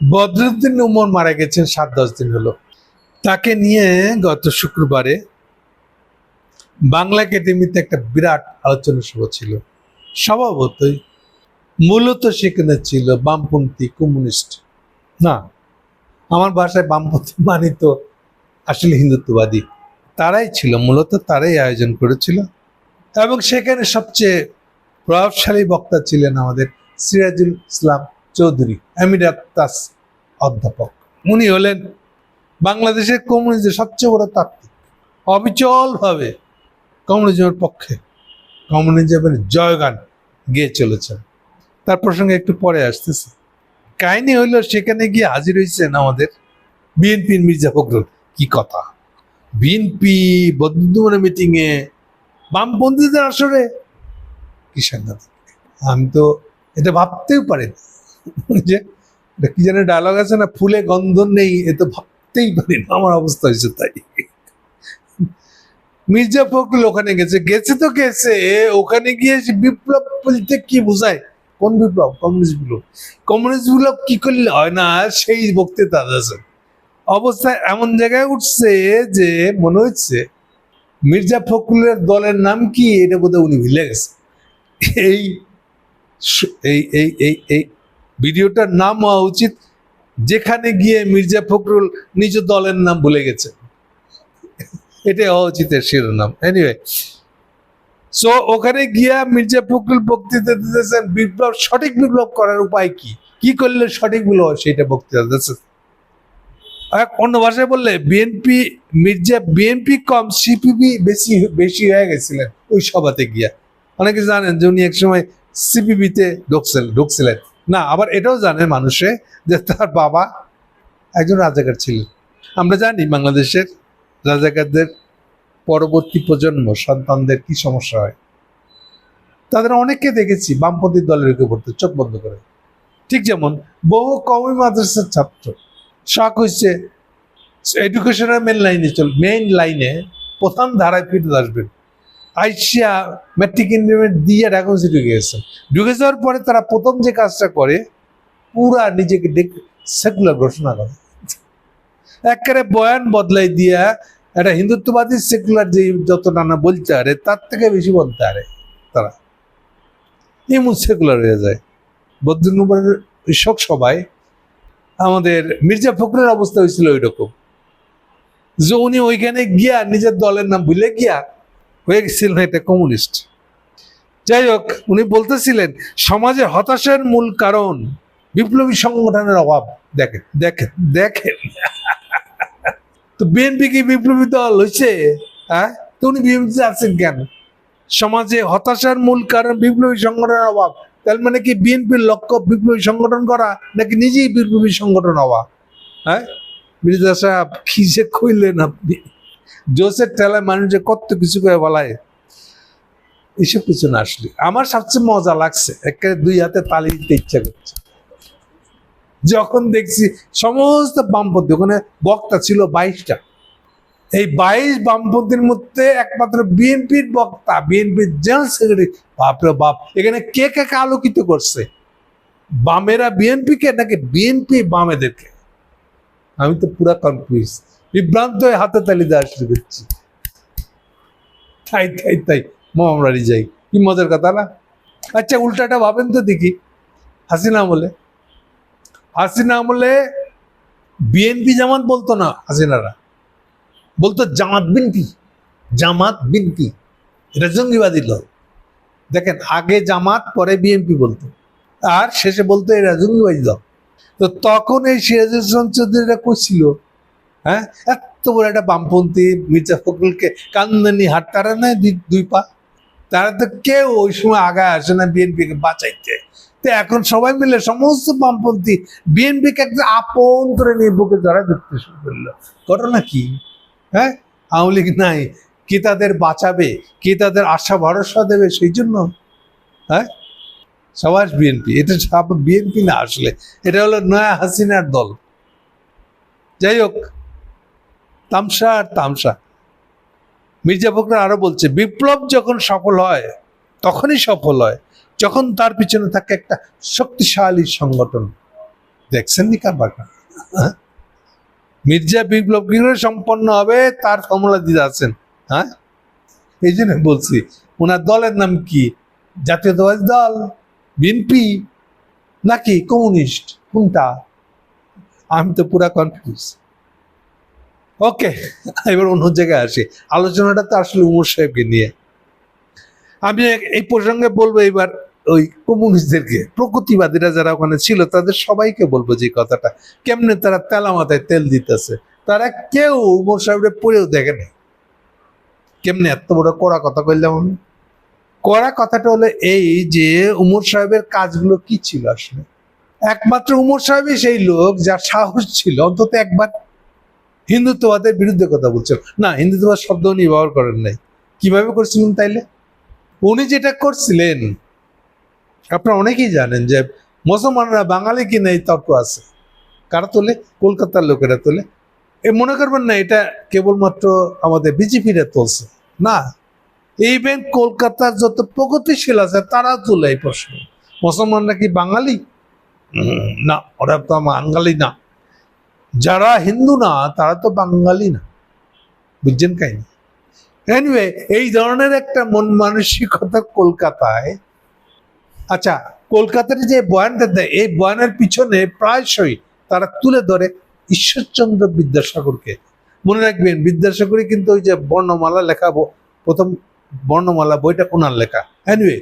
বদরুদ্দিন উমর মারা গেছেন সাত দশ দিন হলো। তাকে নিয়ে গত শুক্রবারে বাংলা একাডেমিতে একটা বিরাট আলোচনা সভা ছিল। স্বভাবতই মূলত সেখানে ছিল বামপন্থী কমিউনিস্ট। না, আমার ভাষায় বামপন্থী মানে তো আসলে হিন্দুত্ববাদী। তারাই ছিল, মূলত তারাই আয়োজন করেছিল। এবং সেখানে সবচেয়ে প্রভাবশালী বক্তা ছিলেন আমাদের সিরাজুল ইসলাম চৌধুরী আমিরাত্তাস অধ্যাপক। উনি হলেন বাংলাদেশের কমিউনিজমের সবচেয়ে বড় তাত্ত্বিক। অবিচলভাবে কমিউনিজমের পক্ষে কমিউনিজমের জয়গান গেয়ে চলেছেন। তার প্রসঙ্গে একটু পরে আসতেছে। কাহিনী হইল, সেখানে গিয়ে হাজির হয়েছেন আমাদের বিএনপির মির্জা ফখরুল। কি কথা? বিএনপি বন্ধুমনের মিটিংয়ে বামপন্থীদের আসরে? কি সাংঘাতিক। আমি তো এটা ভাবতেও পারি না যে কি যেন ডায়লগ আছে না, ফুলে গন্ধ নেই, এ তো ভাবতেই পারি না আমার অবস্থা হয়েছে তাই। মির্জা ফখরুল ওখানে গেছে গেছে তো গেছে, ওখানে গিয়ে বিপ্লব বলতে কি বোঝায়? কোন বিপ্লব? কমিউনিস্ট বিপ্লব। কমিউনিস্ট বিপ্লব কি করলে হয় না, সেই বক্তৃতা আছে। অবস্থা এমন জায়গায় উঠছে যে মনে হচ্ছে মির্জা ফখরুলের দলের নাম কি, এটা বোধহয় উনি ভুলে গেছে। এই এই এই এই ভিডিওটার নাম হওয়া উচিত, যেখানে গিয়ে মির্জা ফখরুল নিজ দলের নাম ভুলে গেছে। এটাই হওয়া উচিত শিরোনাম। এনিওয়ে সো ওখানে গিয়া মির্জা ফখরুল বক্তৃতা দিতেছেন, বিপ্লব, সঠিক বিপ্লব করার উপায় কি? কি করলে সঠিক বিপ্লব সেটা বক্তৃতা দিতেছেন। অন্য ভাষায় বললে বিএনপি মির্জা বিএনপি কম সিপিবি বেশি বেশি হয়ে গেছিলেন ওই সভাতে গিয়া। অনেকে জানেন যে উনি একসময় সিপিবিতে ঢুকছিলেন ঢুকছিলেন। না, আবার এটাও জানে মানুষে যে তার বাবা একজন রাজাকার ছিলেন আমরা জানি বাংলাদেশের রাজাকারদের পরবর্তী প্রজন্ম সন্তানদের কি সমস্যা হয়। তাদের অনেককে দেখেছি বামপন্থী দলের ঢুকে পড়তে, চোখ বন্ধ করে। ঠিক যেমন বহু কমই মাদ্রাসার ছাত্র। শখ হচ্ছে এডুকেশনের মেন লাইনে চল মেইন লাইনে প্রথম ধারায় ফিরে আসবেন। আইসিয়া ম্যাট্রিক ইন্টারমিডিয়েট দিয়ে ঢাকা ঢুকে গেছে ঢুকে যাওয়ার পরে তারা প্রথম যে কাজটা করে, পুরা নিজেকে সেকুলার ঘোষণা করে। একেবারে বয়ান বদলাই দিয়া একটা হিন্দুত্ববাদী সেকুলার যে যত নানা বলতে পারে, তার থেকে বেশি বলতে পারে তারা। এমন সেকুলার হয়ে যায়। বদ্রনুবারের শোক সভায় আমাদের মির্জা ফখরুলের অবস্থা হয়েছিল ওই রকম যে উনি ওইখানে গিয়া নিজের দলের নাম ভুলে গিয়া হয়ে গেছিলেন কমিউনিস্ট। যাই হোক, উনি বলতেছিলেন, সমাজে হতাশার মূল কারণ বিপ্লবী সংগঠনের অভাব। দেখেন দেখেন দেখেন। তো বিএনপি কি বিপ্লবী দল হয়েছে হ্যাঁ? তো উনি বিএনপিতে আছেন কেন? সমাজে হতাশার মূল কারণ বিপ্লবী সংগঠনের অভাব। তার মানে কি বিএনপির লক্ষ্য বিপ্লবী সংগঠন করা, নাকি নিজেই বিপ্লবী সংগঠন হওয়া? হ্যাঁ? মির্জা সাহেব, কি যে কইলেন আপনি? জোসের ঠেলায় মানুষে কত কিছু করে বলায়, এসব কিছু না আসলে। আমার সবচেয়ে মজা লাগছে একেবারে দুই হাতে তালি দিতে ইচ্ছা করছে। যখন দেখছি সমস্ত বামপন্থী, ওখানে বক্তা ছিল বাইশটা, এই বাইশ বামপন্থীর মধ্যে একমাত্র বিএনপির বক্তা, বিএনপির জেনারেল সেক্রেটারি, বাপরে বাপ, এখানে কে কে কে আলোকিত করছে? বামেরা বিএনপিকে নাকি বিএনপি বামেদেরকে? আমি তো পুরা কনফিউজ বিভ্রান্ত হয়ে হাতে তালি দেওয়া শুরু করছি তাই তাই তাই মহামরারি যাই। কি মজার কথা না? আচ্ছা উল্টাটা ভাবেন তো দেখি। হাসিনা আমলে। হাসিনা আমলে বিএনপি জামাত বলতো না হাসিনারা? বলতো জামাত বিনপি জামাত বিনপি এটা জঙ্গিবাদী দল। দেখেন, আগে জামাত, পরে বিএনপি বলতো। আর শেষে বলতো এরা জঙ্গিবাদী দল। তো তখন এই সিরাজুল চৌধুরীরা করছিল হ্যাঁ? এত বড় একটা বামপন্থী মির্জা ফখরুলকে কান্দানি হাত নেয় দুই পা। তারা তো কেউ ওই সময় আগায় আসে না বিএনপিকে বাঁচাইতে। তো এখন সবাই মিলে সমস্ত বামপন্থী বিএনপিকে একটা আপন করে নিয়ে বুকে ধরা ধরতে শুরু করল। ঘটনা কি? হ্যাঁ? আওয়ামী লীগ নাই। কে তাদের বাঁচাবে? কে তাদের আশা ভরসা দেবে? সেই জন্য। হ্যাঁ? সবাই বিএনপি। এটা বিএনপি না আসলে। এটা হলো নয়া হাসিনার দল। যাই হোক। তামসা আর তামসা। মির্জা ফখরুল আরও বলছে, বিপ্লব যখন সফল হয়, তখনই সফল হয়, যখন তার পিছনে থাকে একটা শক্তিশালী সংগঠন। দেখছেন নি কারবারটা? হ্যাঁ? মির্জা বিপ্লব কি করে সম্পন্ন হবে, তার ফর্মুলা দিতে আছেন হ্যাঁ? এই জন্য বলছি ওনার দলের নাম কি? জাতীয়তাবাদী দল? বিএনপি? নাকি কমিউনিস্ট? কোনটা? আমি তো পুরা কনফিউজ ওকে, এবার অন্য জায়গায় আসি। আলোচনাটা তো আসলে উমর সাহেবকে নিয়ে। আমি এই প্রসঙ্গে বলব এবার ওই কমিউনিস্টদেরকে, প্রকৃতিবাদীরা যারা ওখানে ছিল, তাদের সবাইকে বলব যে কথাটা। কেমনে তারা তেলা মাথায় তেল দিতেছে? তারা কেউ উমর সাহেবের পড়েও দেখে নেই। কেমনে এত বড় কড়া কথা কইলাম আমি? কড়া কথাটা হলো এই যে উমর সাহেবের কাজগুলো কি ছিল আসলে? একমাত্র উমর সাহেবই সেই লোক যার সাহস ছিল, অন্তত একবার হিন্দুত্ববাদের বিরুদ্ধে কথা বলছেন। না, হিন্দুত্ববাদ শব্দ উনি ব্যবহার করেন নাই। কীভাবে করছিলেন তাইলে? উনি যেটা করছিলেন, আপনারা অনেকেই জানেন যে মুসলমানরা বাঙালি কি নেই তর্ক আছে। কারা তোলে? কলকাতার লোকেরা তোলে। এ মনে করবেন না, এটা কেবলমাত্র আমাদের বিজেপিরা তুলছে। না ইভেন কলকাতার যত প্রগতিশীল আছে, তারা তোলে এই প্রশ্ন। মুসলমানরা কি বাঙালি? না, ওরা তো আমার বাঙালি না। যারা হিন্দু না, তারা তো বাঙালি না। বুঝছেন কাহিনী এনিওয়ে এই ধরনের একটা মন মানসিকতা কলকাতায় আচ্ছা কলকাতার যে বয়ানটা দেয় এই বয়ানের পিছনে প্রায়শই তারা তুলে ধরে ঈশ্বরচন্দ্র বিদ্যাসাগরকে। মনে রাখবেন, বিদ্যাসাগরই কিন্তু ওই যে বর্ণমালা লেখা, প্রথম বর্ণমালা বইটা ওনার লেখা। এনিওয়ে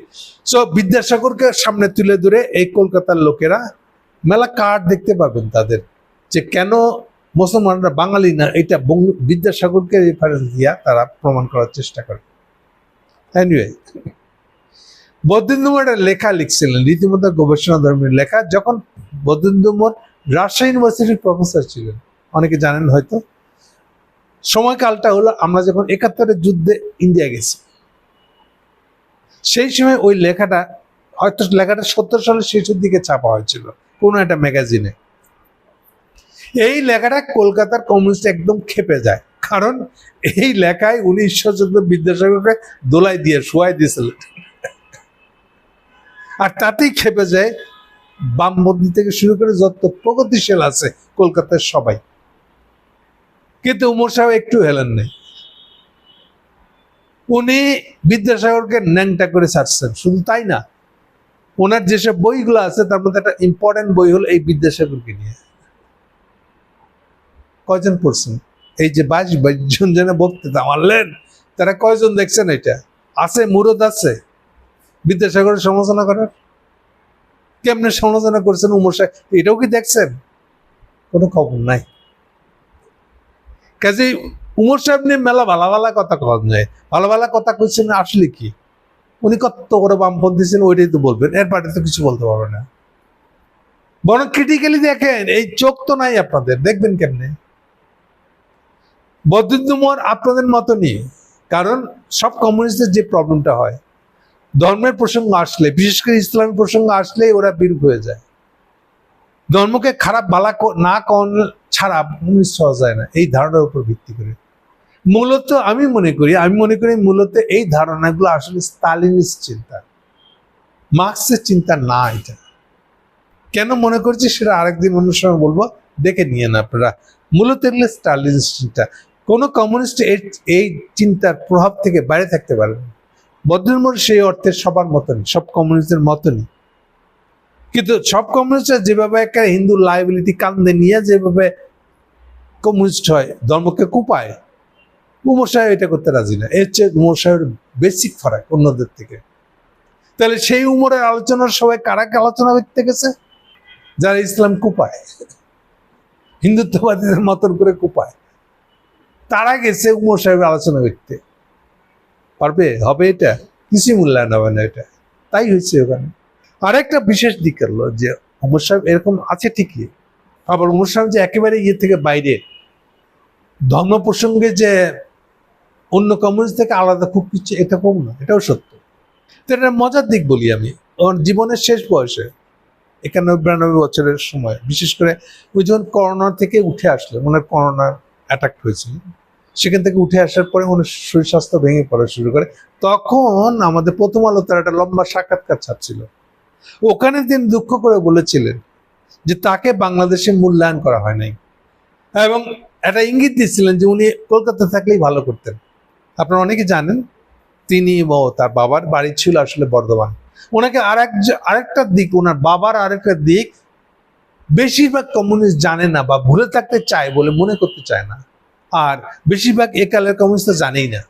সো বিদ্যাসাগরকে সামনে তুলে ধরে এই কলকাতার লোকেরা, মেলা কার্ড দেখতে পাবেন তাদের। যে কেন মুসলমানরা বাঙালি না, এটা বিদ্যাসাগরকে রেফারেন্স দিয়া তারা প্রমাণ করার চেষ্টা করে। এনিওয়ে বদ্রিন্দুমর একটা লেখা লিখছিলেন, রীতিমতো গবেষণা ধর্মের লেখা, যখন বদ্রিন্দুমর রাজশাহী ইউনিভার্সিটির প্রফেসর ছিলেন। অনেকে জানেন হয়তো। সময়কালটা হলো আমরা যখন একাত্তরের যুদ্ধে ইন্ডিয়া গেছি। সেই সময় ওই লেখাটা, হয়তো লেখাটা সত্তর সালের শেষের দিকে ছাপা হয়েছিল, কোনো একটা ম্যাগাজিনে লেখাটা কলকাতার কমিউনিস্ট একদম খেপে যায়। কারণ এই লেখায় উনি ঈশ্বরচন্দ্র বিদ্যাসাগরকে দোলাই দিয়ে, শোয়াই দিয়েছিলেন আর তাতেই খেপে যায় বামপন্থী থেকে শুরু করে যত প্রগতিশীল আছে কলকাতার সবাই। কিন্তু উমর সাহেব একটু হেলেন নেই। উনি বিদ্যাসাগরকে ন্যাংটা করে ছাড়ছেন, শুধু তাই না। ওনার যেসব বইগুলো আছে, তার মধ্যে একটা ইম্পর্টেন্ট বই হলো এই বিদ্যাসাগরকে নিয়ে। কয়জন পড়ছেন? এই যে বাইশ বাইশ জন যেন বক্তৃতা মারলেন? তারা কয়জন দেখছেন এটা? আছে, মুরদ আছে। বিদ্যাসাগরের সমালোচনা করার? কেমনে সমালোচনা করছেন উমর সাহেব? এটাও কি দেখছেন? কোনো খবর নাই। কাজে উমর সাহেব নিয়ে মেলা ভালো ভালো কথা কওয়া যায়। ভালো ভালো কথা কইছেন আসলে কি? উনি কত করে বামপন্থী ছিলেন ওইটাই তো বলবেন। এর পার্টি তো কিছু বলতে পারবে না। বরং ক্রিটিক্যালি দেখেন, এই চোখ তো নাই আপনাদের। দেখবেন কেমনে? বদ্রুদ্দুমর আপনাদের মতো মতনই, কারণ সব কমিউনিস্টদের যে প্রবলেমটা হয়। ধর্মের প্রসঙ্গ আসলে, বিশেষ করে ইসলামের প্রসঙ্গ আসলে ওরা বিরূপ হয়ে যায়। ধর্মকে খারাপ বালা না কন ছাড়া কমিউনিস্ট হওয়া যায় না, এই ধারণার উপর ভিত্তি করে। মূলত আমি মনে করি, আমি মনে করি মূলত এই ধারণাগুলো আসলে স্টালিনিস্ট চিন্তা। মার্ক্সের চিন্তা না এটা। কেন মনে করছি সেটা আরেকদিন অন্য সময় বলব, দেখে নিয়ে না আপনারা। মূলত এগুলো স্টালিনিস্ট চিন্তা। কোনো কমিউনিস্ট এই চিন্তার প্রভাব থেকে বাইরে থাকতে পারে না। বদ্রমোর সেই অর্থে সবার মতনই, সব কমিউনিস্টের মতনই। কিন্তু সব কমিউনিস্টরা যেভাবে একটা হিন্দু লাইবিলিটি কান্দে নিয়ে যেভাবে কমিউনিস্ট হয়, ধর্মকে কুপায় উমর সাহেব এটা করতে রাজি না। এর চেয়ে উমর সাহেবের বেসিক ফারাক অন্যদের থেকে। তাহলে সেই উমরের আলোচনার সবাই কারাকে আলোচনা করতে গেছে? যারা ইসলাম কুপায়, হিন্দুত্ববাদীদের মতন করে কুপায়। তারা গেছে উমর সাহেবের আলোচনা করতে। পারবে? হবে এটা? কিছুই মূল্যায়ন হবে না এটা। তাই হয়েছে ওখানে। আরেকটা বিশেষ দিক হলো যে উমর সাহেব এরকম আছে ঠিকই। আবার উমর সাহেব যে একেবারে ইয়ে থেকে বাইরে। ধর্ম প্রসঙ্গে যে অন্য কমিউনিস্ট থেকে আলাদা খুব কিছু এটা কম না, এটাও সত্য। তো এটা মজার দিক বলি আমি। ওর জীবনের শেষ বয়সে একানব্বই বিরানব্বই বছরের সময়, বিশেষ করে ওই যখন করোনা থেকে উঠে আসলো ওনার করোনা অ্যাটাক হয়েছিল। সেখান থেকে উঠে আসার পরে ওনার শরীর স্বাস্থ্য ভেঙে পড়া শুরু করে। তখন আমাদের প্রথম আলো তার একটা লম্বা সাক্ষাৎকার ছাড়ছিল ওখানে তিনি দুঃখ করে বলেছিলেন যে তাকে বাংলাদেশে মূল্যায়ন করা হয় নাই। এবং একটা ইঙ্গিত দিচ্ছিলেন যে উনি কলকাতা থাকলেই ভালো করতেন। আপনারা অনেকে জানেন, তিনি ও তার বাবার বাড়ি ছিল আসলে বর্ধমান। ওনাকে আর এক আরেকটা দিক, ওনার বাবার আরেকটা দিক বেশিরভাগ কমিউনিস্ট জানে না বা ভুলে থাকতে চায় বলে মনে করতে চায় না। আর বেশিরভাগ একালের কমিউনিস্ট জানেই না।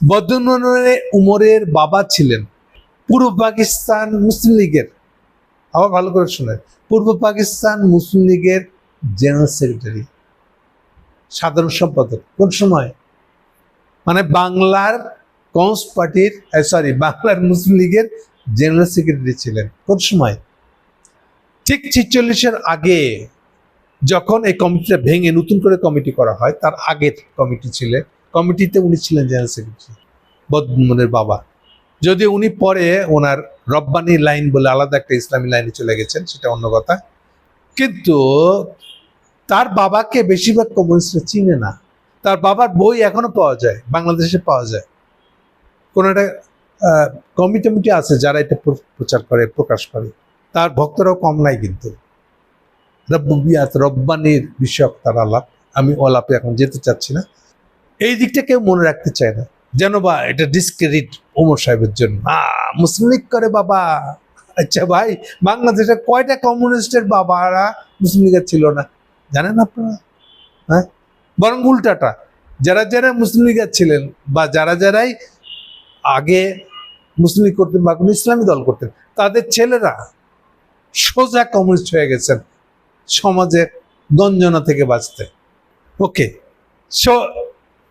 বদরুদ্দোজনের উমরের বাবা ছিলেন, পূর্ব পাকিস্তান মুসলিম লীগের, আবার ভালো করে শুনেন পূর্ব পাকিস্তান মুসলিম লীগের জেনারেল সেক্রেটারি, সাধারণ সম্পাদক, কোন সময়? মানে বাংলার কমিউনিস্ট পার্টির সরি বাংলার মুসলিম লীগের জেনারেল সেক্রেটারি ছিলেন, কোন সময়? ঠিক ছিচল্লিশের আগে যখন এই কমিটিটা ভেঙে নতুন করে কমিটি করা হয়, তার আগের কমিটি ছিলেন কমিটিতে উনি ছিলেন জেনারেল সেক্রেটারি বদমনের বাবা। যদি উনি পরে ওনার রব্বানি লাইন বলে আলাদা একটা ইসলামী লাইনে চলে গেছেন, সেটা অন্য কথা। কিন্তু তার বাবাকে বেশিরভাগ কমিউনিস্টরা চিনে না। তার বাবার বই এখনও পাওয়া যায়, বাংলাদেশে পাওয়া যায়। কোনো একটা কমিটি আছে যারা এটা প্র- প্রচার করে, প্রকাশ করে। তার ভক্তরাও কম নাই কিন্তু। রব্বিয়াত রব্বানির বিষয়ক তার আলাপ আমি ওলাপে এখন যেতে চাচ্ছি না। এই দিকটা কেউ মনে রাখতে চায় না। যেন বা এটা ডিসক্রেডিট ওমর সাহেবের জন্য। মুসলিম লীগ করে বাবা। আচ্ছা ভাই, বাংলাদেশে কয়টা কমিউনিস্টের বাবারা মুসলিম লীগের ছিল না? জানেন আপনারা? হ্যাঁ? বরং উল্টাটা। যারা যারা মুসলিম লীগের ছিলেন বা যারা যারাই আগে মুসলিম লীগ করতেন বা কোনো ইসলামী দল করতেন, তাদের ছেলেরা সোজা কমিউনিস্ট হয়ে গেছেন। সমাজের গঞ্জনা থেকে বাঁচতে। ওকে সো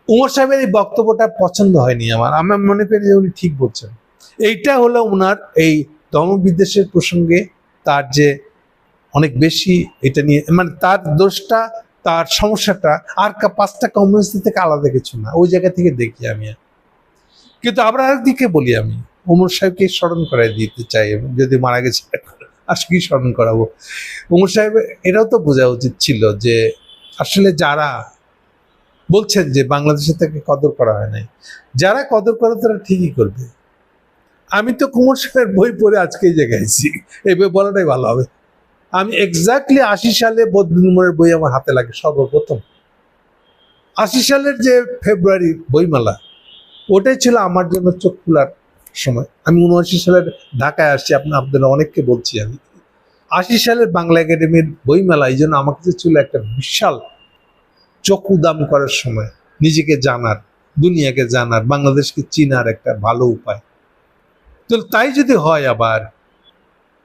উমর সাহেবের এই বক্তব্যটা পছন্দ হয়নি আমার। আমি মনে করি যে উনি ঠিক বলছেন। এইটা হলো ওনার এই ধর্মবিদ্বেষের প্রসঙ্গে তার যে অনেক বেশি এটা নিয়ে মানে তার দোষটা, তার সমস্যাটা, আর পাঁচটা কমিউনিস্ট থেকে আলাদা কিছু না। ওই জায়গা থেকে দেখি আমি। কিন্তু আবার আরেকদিকে বলি আমি, উমর সাহেবকে স্মরণ করাই দিতে চাই যদি মারা গেছে। আর কি স্মরণ করাবো। উমর সাহেব এটাও তো বোঝা উচিত ছিল যে আসলে যারা বলছেন যে বাংলাদেশে থেকে কদর করা হয় নাই, যারা কদর করে তারা ঠিকই করবে। আমি তো কুমার সাহেবের বই পড়ে আজকে এই জায়গায় আছি, এই বই বলাটাই ভালো হবে। আমি এক্স্যাক্টলি আশি সালে বদরুমরের বই আমার হাতে লাগে সর্বপ্রথম। আশি সালের যে ফেব্রুয়ারি বইমেলা, ওটাই ছিল আমার জন্য চোখ খোলার সময়। আমি উনআশি সালের ঢাকায় আসছি, আপনি, আপনাদের অনেককে বলছি আমি। আশি সালের বাংলা একাডেমির বইমেলা এই জন্য আমার কাছে ছিল একটা বিশাল চোখ উদাম করার সময়। নিজেকে জানার, দুনিয়াকে জানার, বাংলাদেশকে চিনার একটা ভালো উপায়। তো তাই যদি হয় আবার,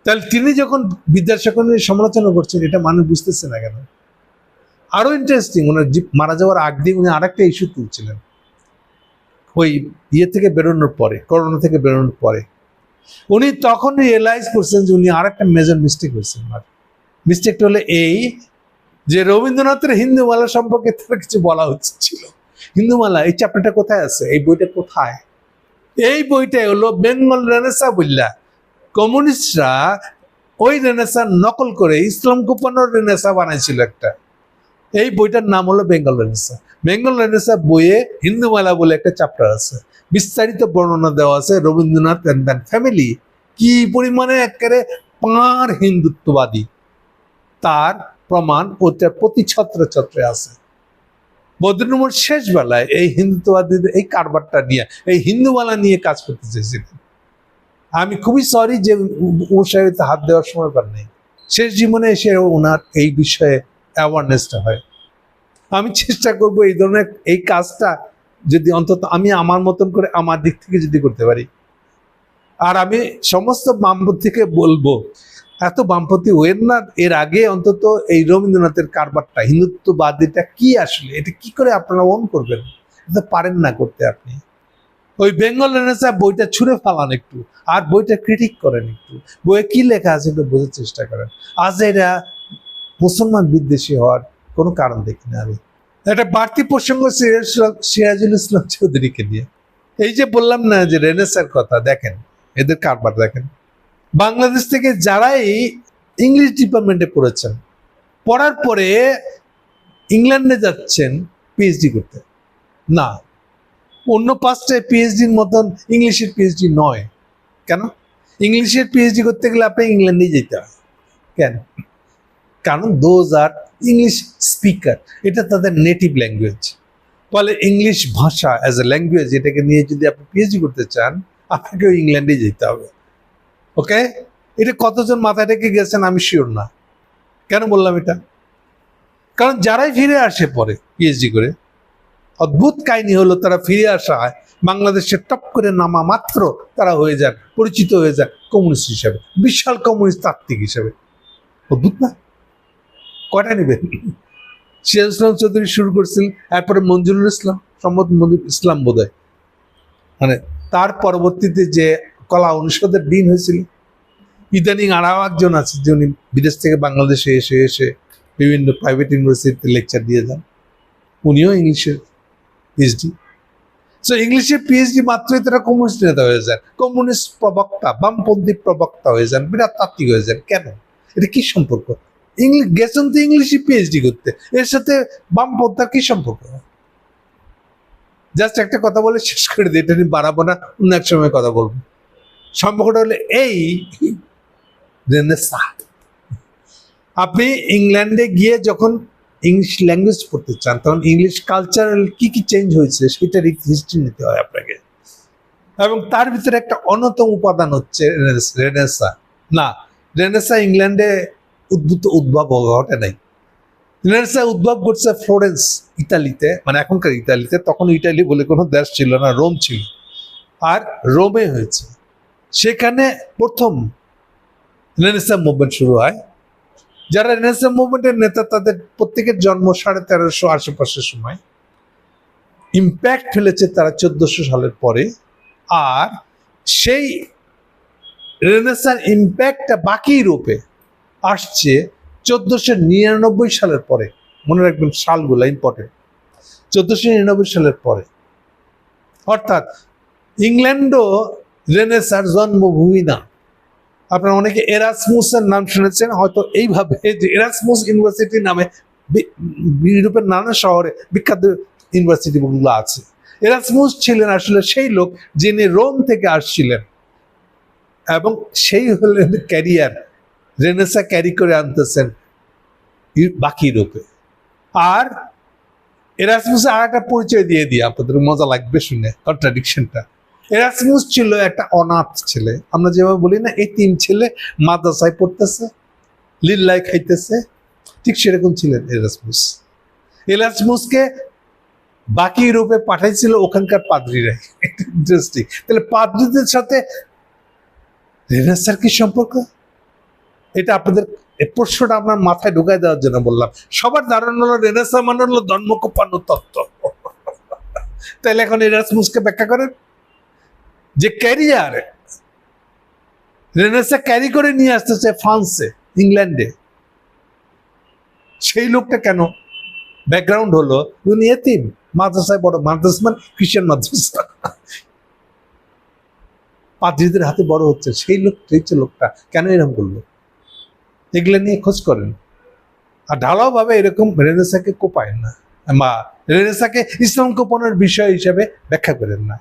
তাহলে তিনি যখন বিদ্যাসাগর নিয়ে সমালোচনা করছেন, এটা মানুষ বুঝতেছে না কেন? আরও ইন্টারেস্টিং ওনার মারা যাওয়ার আগ দিয়ে উনি আরেকটা ইস্যু তুলছিলেন। ওই ইয়ে থেকে বেরোনোর পরে করোনা থেকে বেরোনোর পরে। উনি তখন রিয়েলাইজ করছেন যে উনি আর একটা মেজর মিস্টেক হয়েছেন আর মিস্টেকটা হলো এই যে রবীন্দ্রনাথের হিন্দুমালা সম্পর্কে তার কিছু বলা উচিত ছিল। হিন্দুমালা এই চ্যাপ্টারটা কোথায় আছে? এই বইটা কোথায়? এই বইটাই হলো বেঙ্গল রেনেসা বললা কমিউনিস্টরা ওই রেনেসা নকল করে ইসলাম কোপানোর রেনেসা বানাইছিল একটা। এই বইটার নাম হলো বেঙ্গল রেনেসা। বেঙ্গল রেনেসা বইয়ে হিন্দুমালা বলে একটা চ্যাপ্টার আছে। বিস্তারিত বর্ণনা দেওয়া আছে রবীন্দ্রনাথ অ্যান্ড দ্যান ফ্যামিলি কি পরিমাণে একেবারে পাঁড় হিন্দুত্ববাদী। তার প্রমাণ ওটার প্রতি ছত্রে ছত্রে আছে। বদ্রনমর শেষ বেলায় এই হিন্দুত্ববাদীদের এই কারবারটা নিয়ে, এই হিন্দুমালা নিয়ে কাজ করতে চেয়েছিলেন। আমি খুবই সরি যে ওর সাহেব হাত দেওয়ার সময় পার নেই শেষ জীবনে এসে ওনার এই বিষয়ে অ্যাওয়ারনেসটা হয়। আমি চেষ্টা করব এই ধরনের এই কাজটা যদি অন্তত আমি আমার মতন করে আমার দিক থেকে যদি করতে পারি। আর আমি সমস্ত বামপন্থীকে বলব, এত বামপন্থী ওয়েন না, এর আগে অন্তত এই রবীন্দ্রনাথের কারবারটা, হিন্দুত্ববাদীটা কি আসলে? এটা কি করে আপনারা ওন করবেন? এটা পারেন না করতে আপনি। ওই বেঙ্গল বইটা ছুঁড়ে ফালান একটু, আর বইটা ক্রিটিক করেন একটু। বইয়ে কি লেখা আছে একটু বোঝার চেষ্টা করেন। আজ এরা মুসলমান বিদ্বেষী হওয়ার কোনো কারণ দেখি না আমি। একটা বাড়তি প্রসঙ্গ সিরাজুল ইসলাম চৌধুরীকে নিয়ে। এই যে বললাম না যে রেনেসার কথা, দেখেন, এদের কারবার দেখেন। বাংলাদেশ থেকে যারাই ইংলিশ ডিপার্টমেন্টে পড়েছেন, পড়ার পরে ইংল্যান্ডে যাচ্ছেন পিএইচডি করতে। না, অন্য পাঁচটায় পিএইচডির মতন ইংলিশের পিএইচডি নয়। কেন? ইংলিশের পিএইচডি করতে গেলে আপনি ইংল্যান্ডেই যেতে হয়। কেন? কারণ দোজ আর ইংলিশ স্পিকার এটা তাদের নেটিভ ল্যাঙ্গুয়েজ ফলে ইংলিশ ভাষা অ্যাজ এ ল্যাঙ্গুয়েজ এটাকে নিয়ে যদি আপনি পিএইচডি করতে চান, আপনাকেও ইংল্যান্ডে যেতে হবে। ওকে এটা কতজন মাথায় রেখে গেছেন আমি শিওর না। কেন বললাম এটা? কারণ যারাই ফিরে আসে পরে পিএইচডি করে, অদ্ভুত কাহিনী হলো তারা ফিরে আসা হয় বাংলাদেশে টপ করে নামা মাত্র তারা হয়ে যান, পরিচিত হয়ে যান কমিউনিস্ট হিসাবে, বিশাল কমিউনিস্ট তাত্ত্বিক হিসাবে। অদ্ভুত না? কয়টা নেবেন সিরাজ ইসলাম চৌধুরী শুরু করছিলেন, এরপরে মঞ্জুরুল ইসলাম সম্মত মঞ্জুর ইসলাম বোধ মানে তার পরবর্তীতে যে কলা অনুষদের ডিন হয়েছিল, ইদানিং আরও একজন আছে যে উনি বিদেশ থেকে বাংলাদেশে এসে এসে বিভিন্ন প্রাইভেট ইউনিভার্সিটিতে লেকচার দিয়ে যান। উনিও ইংলিশের পিএইচডি সো ইংলিশে পিএইচডি মাত্রই তারা কমিউনিস্ট নেতা হয়ে যান। কমিউনিস্ট প্রবক্তা, বামপন্থী প্রবক্তা হয়ে যান, বিরাট তাত্ত্বিক হয়ে যান। কেন? এটা কি সম্পর্ক? ইংলিশ গেছেন তো ইংলিশে পিএইচডি করতে। এর সাথে বামপন্থার কি সম্পর্ক? জাস্ট একটা কথা বলে শেষ করে দিই, এটা নিয়ে বাড়াবো না, অন্য এক সময় কথা বলব। সম্পর্কটা হলে এই রেনেসা আপনি ইংল্যান্ডে গিয়ে যখন ইংলিশ ল্যাঙ্গুয়েজ পড়তে চান, তখন ইংলিশ কালচারাল কি কি চেঞ্জ হয়েছে সেটার হিস্ট্রি নিতে হয় আপনাকে। এবং তার ভিতরে একটা অন্যতম উপাদান হচ্ছে রেনেস- রেনেসা না রেনেসা ইংল্যান্ডে উদ্ভূত উদ্ভব ঘটে নাই। রেনেসা উদ্ভব করছে ফ্লোরেন্স ইতালিতে মানে এখনকার ইতালিতে, তখন ইতালি বলে কোনো দেশ ছিল না, রোম ছিল। আর রোমে হয়েছে। সেখানে প্রথম রেনেসা মুভমেন্ট শুরু হয়। যারা রেনেসা মুভমেন্টের নেতা, তাদের প্রত্যেকের জন্ম সাড়ে তেরোশো আশেপাশের সময়। ইম্প্যাক্ট ফেলেছে তারা চোদ্দশো সালের পরে। আর সেই রেনেসার ইম্প্যাক্টটা বাকি রূপে আসছে চোদ্দশো নিরানব্বই সালের পরে। মনে রাখবেন সালগুলো ইম্পর্টেন্ট চোদ্দশো নিরানব্বই সালের পরে। অর্থাৎ ইংল্যান্ডও রেনেসার জন্মভূমি না। আপনারা অনেকে এরাসমুসের নাম শুনেছেন, হয়তো এইভাবে যে এরাসমুস ইউনিভার্সিটি নামে ইউরোপের নানা শহরে বিখ্যাত ইউনিভার্সিটিগুলো আছে। এরাসমুস ছিলেন আসলে সেই লোক যিনি রোম থেকে আসছিলেন। এবং সেই হলেন ক্যারিয়ার রেনেসা ক্যারি করে আনতেছেন বাকি ইউরোপে আর এরাসমুসের আর একটা পরিচয় দিয়ে দিই, আপনাদের মজা লাগবে শুনে কন্ট্রাডিকশনটা এরাসমুস ছিল একটা অনাথ ছেলে। আমরা যেভাবে বলি না, এই তিন ছেলে মাদ্রাসায় পড়তেছে লিল্লায় খাইতেছে, ঠিক সেরকম ছিলেন এরাসমুস এরাসমুসকে বাকি ইউরোপে পাঠাইছিল ওখানকার পাদ্রিরাই ইন্টারেস্টিং তাহলে পাদ্রিদের সাথে রেনেসার কি সম্পর্ক? এটা আপনাদের প্রশ্নটা আপনার মাথায় ঢুকাই দেওয়ার জন্য বললাম। সবার ধারণা হলো রেনেসা মানে হলো জন্ম কোপানো তত্ত্ব। তাহলে এখন এরাসমুসকে ব্যাখ্যা করেন। যে ক্যারিয়ার রেনেসা ক্যারি করে নিয়ে আসতেছে ফ্রান্সে, ইংল্যান্ডে। সেই লোকটা কেন? ব্যাকগ্রাউন্ড হলো উনি এতিম, মাদ্রাসায় বড় মাদ্রাসা মানে খ্রিস্টান মাদ্রাসা। পাদ্রীদের হাতে বড় হচ্ছে, সেই লোক হচ্ছে লোকটা। কেন এরকম করল? এগুলো নিয়ে খোঁজ করেন। আর ঢালাও ভাবে এরকম রেনেসাকে কোপায় না। বা রেনেসাকে ইসলাম কোপনের বিষয় হিসাবে ব্যাখ্যা করেন না।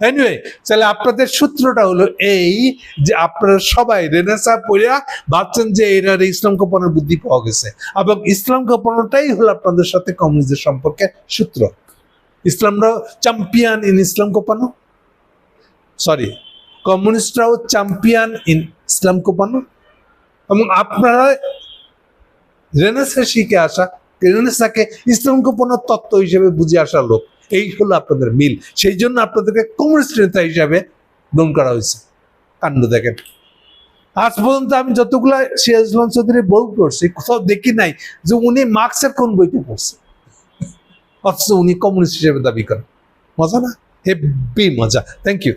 এনিওয়ে তাহলে আপনাদের সূত্রটা হলো এই যে আপনারা সবাই রেনেসা পড়িয়া ভাবছেন যে এরা ইসলাম কোপনের বুদ্ধি পাওয়া গেছে। এবং ইসলাম কোপনটাই হলো আপনাদের সাথে কমিউনিস্টদের সম্পর্কে সূত্র। ইসলামরাও চ্যাম্পিয়ন ইন ইসলাম কোপানো? সরি কমিউনিস্টরাও চ্যাম্পিয়ন ইন ইসলাম কোপানো? এবং আপনারা রেনেসা শিখে আসা রেনেসাকে ইসলাম কোপনের তত্ত্ব হিসেবে বুঝে আসা লোক, এই হলো আপনাদের মিল। সেই জন্য আপনাদেরকে কমিউনিস্ট নেতা হিসাবে গ্রহণ করা হয়েছে। কাণ্ড দেখেন। আজ পর্যন্ত আমি যতগুলা সিরাজুল্লাহ চৌধুরী বই পড়ছি, কোথাও দেখি নাই যে উনি মার্কসের কোন বইতে পড়ছে। অথচ উনি কমিউনিস্ট হিসেবে দাবি করেন। মজা না? হেব্বি মজা। Thank you